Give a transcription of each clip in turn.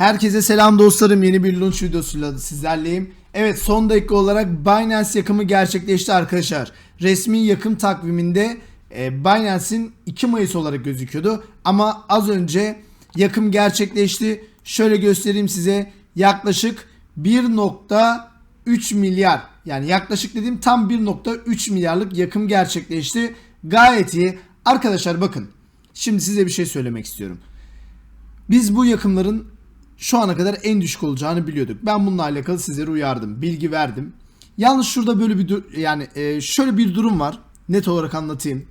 Herkese selam dostlarım. Yeni bir launch videosuyla sizlerleyim. Evet son dakika olarak Binance yakımı gerçekleşti arkadaşlar. Resmi yakım takviminde e, Binance'in 2 Mayıs olarak gözüküyordu. Ama az önce yakım gerçekleşti. Şöyle göstereyim size. Yaklaşık 1.3 milyar yani yaklaşık dediğim tam 1.3 milyarlık yakım gerçekleşti. Gayet iyi. Arkadaşlar bakın. Şimdi size bir şey söylemek istiyorum. Biz bu yakımların şu ana kadar en düşük olacağını biliyorduk. Ben bununla alakalı sizlere uyardım, bilgi verdim. Yalnız şurada böyle bir yani e, şöyle bir durum var. Net olarak anlatayım.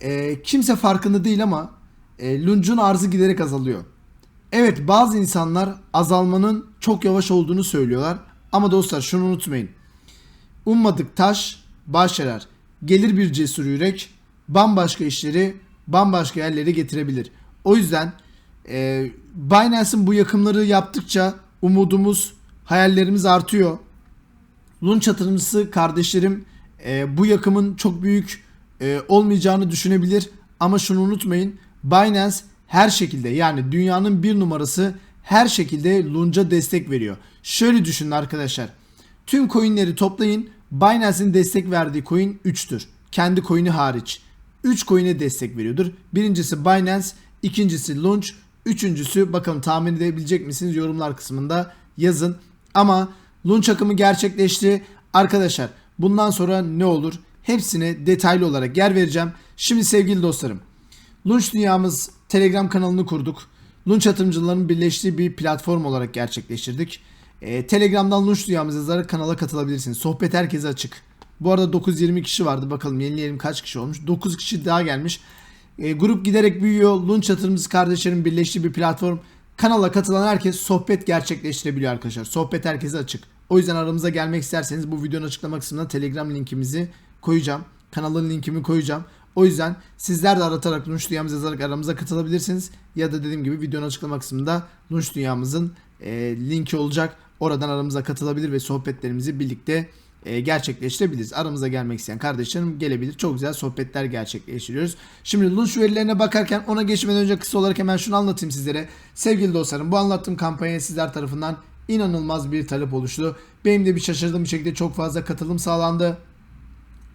E, kimse farkında değil ama e, Lunch'un arzı giderek azalıyor. Evet bazı insanlar azalmanın çok yavaş olduğunu söylüyorlar. Ama dostlar şunu unutmayın. Ummadık taş başlar. Gelir bir cesur yürek bambaşka işleri bambaşka yerlere getirebilir. O yüzden e, Binance'in bu yakımları yaptıkça umudumuz, hayallerimiz artıyor. Lunch yatırımcısı kardeşlerim e, bu yakımın çok büyük e, olmayacağını düşünebilir. Ama şunu unutmayın. Binance her şekilde yani dünyanın bir numarası her şekilde Lunch'a destek veriyor. Şöyle düşünün arkadaşlar. Tüm coinleri toplayın. Binance'in destek verdiği coin 3'tür. Kendi coin'i hariç. 3 coin'e destek veriyordur. Birincisi Binance, ikincisi Launch, üçüncüsü bakalım tahmin edebilecek misiniz yorumlar kısmında yazın. Ama Launch akımı gerçekleşti. Arkadaşlar bundan sonra ne olur? Hepsine detaylı olarak yer vereceğim. Şimdi sevgili dostlarım. Launch Dünyamız Telegram kanalını kurduk. Launch yatırımcılarının birleştiği bir platform olarak gerçekleştirdik. Ee, Telegram'dan Launch Dünyamız yazarak kanala katılabilirsiniz. Sohbet herkese açık. Bu arada 920 kişi vardı. Bakalım yenileyelim kaç kişi olmuş. 9 kişi daha gelmiş. Ee, grup giderek büyüyor. Launch yatırımcısı kardeşlerin birleştiği bir platform. Kanala katılan herkes sohbet gerçekleştirebiliyor arkadaşlar. Sohbet herkese açık. O yüzden aramıza gelmek isterseniz bu videonun açıklama kısmına Telegram linkimizi koyacağım. Kanalın linkimi koyacağım. O yüzden sizler de aratarak Lunch Dünyamız yazarak aramıza katılabilirsiniz. Ya da dediğim gibi videonun açıklama kısmında Lunch Dünyamızın e, linki olacak. Oradan aramıza katılabilir ve sohbetlerimizi birlikte e, gerçekleştirebiliriz. Aramıza gelmek isteyen kardeşlerim gelebilir. Çok güzel sohbetler gerçekleştiriyoruz. Şimdi Lunch verilerine bakarken ona geçmeden önce kısa olarak hemen şunu anlatayım sizlere. Sevgili dostlarım bu anlattığım kampanya sizler tarafından inanılmaz bir talep oluştu. Benim de bir şaşırdığım bir şekilde çok fazla katılım sağlandı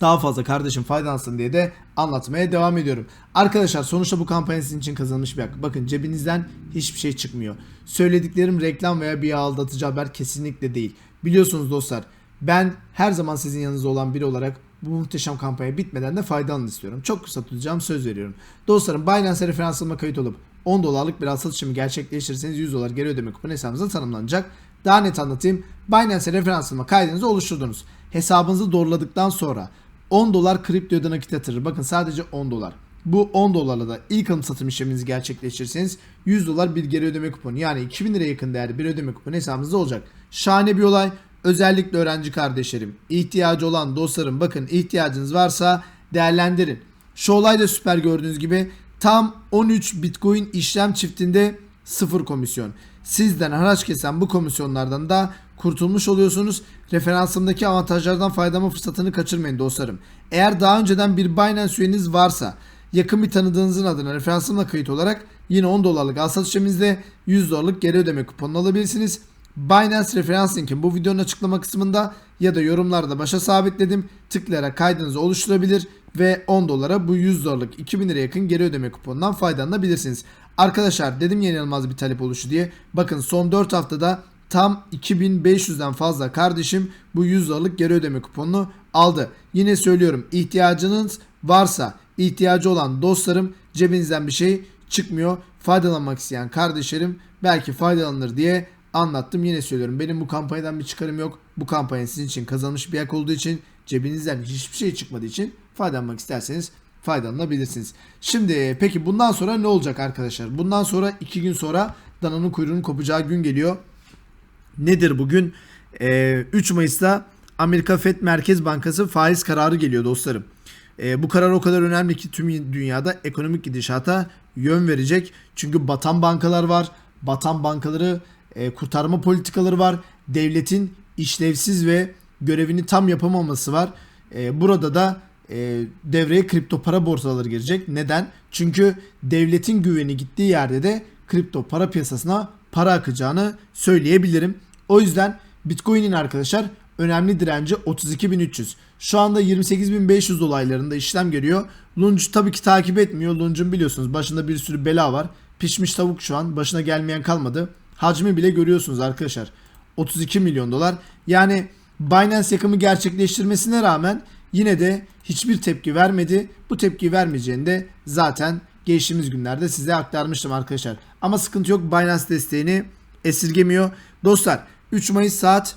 daha fazla kardeşim faydalansın diye de anlatmaya devam ediyorum. Arkadaşlar sonuçta bu kampanya sizin için kazanılmış bir hak. Bakın cebinizden hiçbir şey çıkmıyor. Söylediklerim reklam veya bir aldatıcı haber kesinlikle değil. Biliyorsunuz dostlar ben her zaman sizin yanınızda olan biri olarak bu muhteşem kampanya bitmeden de faydalanın istiyorum. Çok kısa tutacağım söz veriyorum. Dostlarım Binance referans alma kayıt olup 10 dolarlık bir satışımı gerçekleştirirseniz 100 dolar geri ödeme kupon hesabınıza tanımlanacak. Daha net anlatayım. Binance referans alma kaydınızı oluşturdunuz. Hesabınızı doğruladıktan sonra 10 dolar kriptoya nakit yatırır. Bakın sadece 10 dolar. Bu 10 dolarla da ilk alım satım işleminizi gerçekleştirirseniz 100 dolar bir geri ödeme kuponu yani 2000 liraya yakın değerli bir ödeme kuponu hesabınızda olacak. Şahane bir olay. Özellikle öğrenci kardeşlerim, ihtiyacı olan dostlarım bakın ihtiyacınız varsa değerlendirin. Şu olay da süper gördüğünüz gibi tam 13 Bitcoin işlem çiftinde sıfır komisyon. Sizden haraç kesen bu komisyonlardan da kurtulmuş oluyorsunuz. Referansımdaki avantajlardan faydalanma fırsatını kaçırmayın dostlarım. Eğer daha önceden bir Binance üyeniz varsa yakın bir tanıdığınızın adına referansımla kayıt olarak yine 10 dolarlık al satış işleminizde 100 dolarlık geri ödeme kuponunu alabilirsiniz. Binance referans linki bu videonun açıklama kısmında ya da yorumlarda başa sabitledim. Tıklayarak kaydınızı oluşturabilir ve 10 dolara bu 100 dolarlık 2000 lira yakın geri ödeme kuponundan faydalanabilirsiniz. Arkadaşlar dedim yenilmez bir talep oluşu diye. Bakın son 4 haftada tam 2500'den fazla kardeşim bu 100 dolarlık geri ödeme kuponunu aldı. Yine söylüyorum ihtiyacınız varsa ihtiyacı olan dostlarım cebinizden bir şey çıkmıyor. Faydalanmak isteyen kardeşlerim belki faydalanır diye anlattım. Yine söylüyorum benim bu kampanyadan bir çıkarım yok. Bu kampanya sizin için kazanmış bir yak olduğu için cebinizden hiçbir şey çıkmadığı için faydalanmak isterseniz faydalanabilirsiniz. Şimdi peki bundan sonra ne olacak arkadaşlar? Bundan sonra 2 gün sonra dananın kuyruğunun kopacağı gün geliyor. Nedir bugün? Ee, 3 Mayıs'ta Amerika Fed Merkez Bankası faiz kararı geliyor dostlarım. Ee, bu karar o kadar önemli ki tüm dünyada ekonomik gidişata yön verecek. Çünkü batan bankalar var. Batan bankaları e, kurtarma politikaları var. Devletin işlevsiz ve görevini tam yapamaması var. E, burada da e, devreye kripto para borsaları girecek. Neden? Çünkü devletin güveni gittiği yerde de kripto para piyasasına para akacağını söyleyebilirim. O yüzden Bitcoin'in arkadaşlar önemli direnci 32.300. Şu anda 28.500 dolaylarında işlem görüyor. Lunge tabii ki takip etmiyor. Lunge'un biliyorsunuz başında bir sürü bela var. Pişmiş tavuk şu an başına gelmeyen kalmadı. Hacmi bile görüyorsunuz arkadaşlar. 32 milyon dolar. Yani Binance yakımı gerçekleştirmesine rağmen yine de hiçbir tepki vermedi. Bu tepki vermeyeceğini de zaten geçtiğimiz günlerde size aktarmıştım arkadaşlar. Ama sıkıntı yok. Binance desteğini esirgemiyor. Dostlar 3 Mayıs saat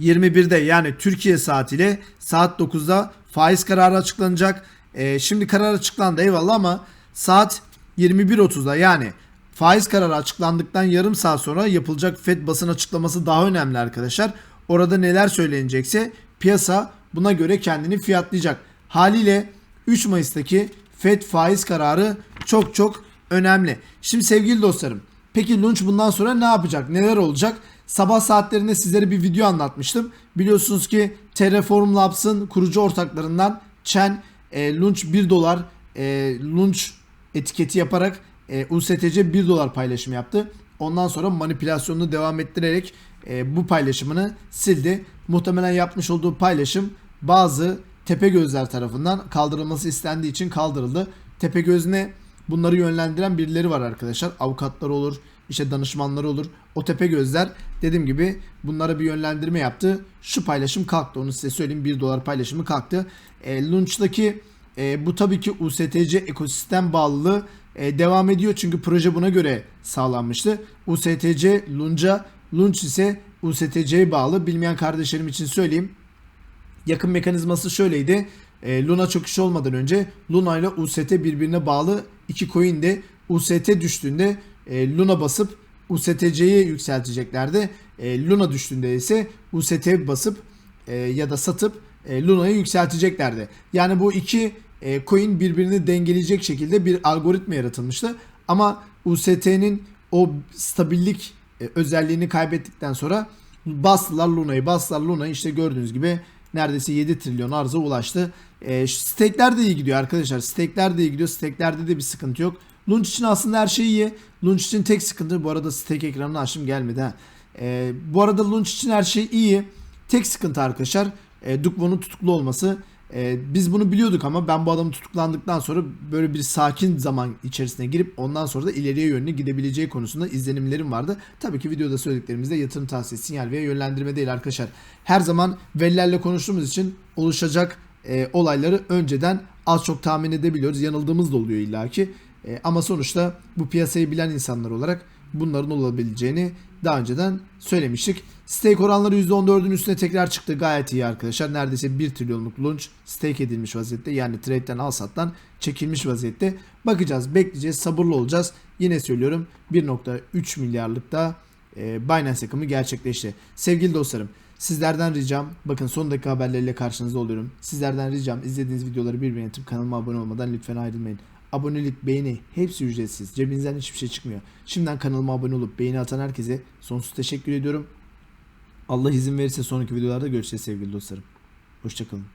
21'de yani Türkiye saatiyle saat 9'da faiz kararı açıklanacak. Ee, şimdi karar açıklandı eyvallah ama saat 21.30'da yani faiz kararı açıklandıktan yarım saat sonra yapılacak FED basın açıklaması daha önemli arkadaşlar. Orada neler söylenecekse piyasa buna göre kendini fiyatlayacak. Haliyle 3 Mayıs'taki FED faiz kararı çok çok önemli. Şimdi sevgili dostlarım peki Lunch bundan sonra ne yapacak? Neler olacak? Sabah saatlerinde sizlere bir video anlatmıştım. Biliyorsunuz ki Terraform Labs'ın kurucu ortaklarından Chen e, Lunch 1 dolar e, Lunch etiketi yaparak e, USTC 1 dolar paylaşımı yaptı. Ondan sonra manipülasyonunu devam ettirerek e, bu paylaşımını sildi. Muhtemelen yapmış olduğu paylaşım bazı tepe gözler tarafından kaldırılması istendiği için kaldırıldı. Tepe gözüne bunları yönlendiren birileri var arkadaşlar. Avukatlar olur, işte danışmanları olur. O tepe gözler dediğim gibi bunlara bir yönlendirme yaptı. Şu paylaşım kalktı. Onu size söyleyeyim. 1 dolar paylaşımı kalktı. E, Launch'daki e, bu tabii ki USTC ekosistem bağlılığı e, devam ediyor. Çünkü proje buna göre sağlanmıştı. USTC Lunch'a, Lunch ise USTC'ye bağlı. Bilmeyen kardeşlerim için söyleyeyim. Yakın mekanizması şöyleydi. E, Luna çöküşü olmadan önce Luna ile UST birbirine bağlı iki coin de UST düştüğünde e, Luna basıp USTC'yi yükselteceklerdi. E, Luna düştüğünde ise UST basıp e, ya da satıp e, Luna'yı yükselteceklerdi. Yani bu iki e, coin birbirini dengeleyecek şekilde bir algoritma yaratılmıştı. Ama UST'nin o stabillik e, özelliğini kaybettikten sonra bastılar Luna'yı bastılar Luna'yı işte gördüğünüz gibi neredeyse 7 trilyon arıza ulaştı. E, stake'ler de iyi gidiyor arkadaşlar. Stake'ler de iyi gidiyor. Stake'lerde de bir sıkıntı yok. Launch için aslında her şey iyi. Launch için tek sıkıntı bu arada stake ekranını açtım gelmedi. E, bu arada launch için her şey iyi. Tek sıkıntı arkadaşlar e, Dukvo'nun tutuklu olması. E, biz bunu biliyorduk ama ben bu adamın tutuklandıktan sonra böyle bir sakin zaman içerisine girip ondan sonra da ileriye yönlü gidebileceği konusunda izlenimlerim vardı. Tabii ki videoda söylediklerimizde yatırım tavsiyesi, sinyal veya yönlendirme değil arkadaşlar. Her zaman velilerle konuştuğumuz için oluşacak e, olayları önceden az çok tahmin edebiliyoruz. Yanıldığımız da oluyor illaki. E, ama sonuçta bu piyasayı bilen insanlar olarak bunların olabileceğini daha önceden söylemiştik. Stake oranları %14'ün üstüne tekrar çıktı. Gayet iyi arkadaşlar. Neredeyse 1 trilyonluk launch stake edilmiş vaziyette. Yani trade'den al sattan çekilmiş vaziyette. Bakacağız, bekleyeceğiz, sabırlı olacağız. Yine söylüyorum 1.3 milyarlıkta e, Binance yakımı gerçekleşti. Sevgili dostlarım Sizlerden ricam, bakın son dakika haberleriyle karşınızda oluyorum. Sizlerden ricam izlediğiniz videoları bir beğenip kanalıma abone olmadan lütfen ayrılmayın. Abonelik, beğeni hepsi ücretsiz. Cebinizden hiçbir şey çıkmıyor. Şimdiden kanalıma abone olup beğeni atan herkese sonsuz teşekkür ediyorum. Allah izin verirse sonraki videolarda görüşeceğiz sevgili dostlarım. Hoşçakalın.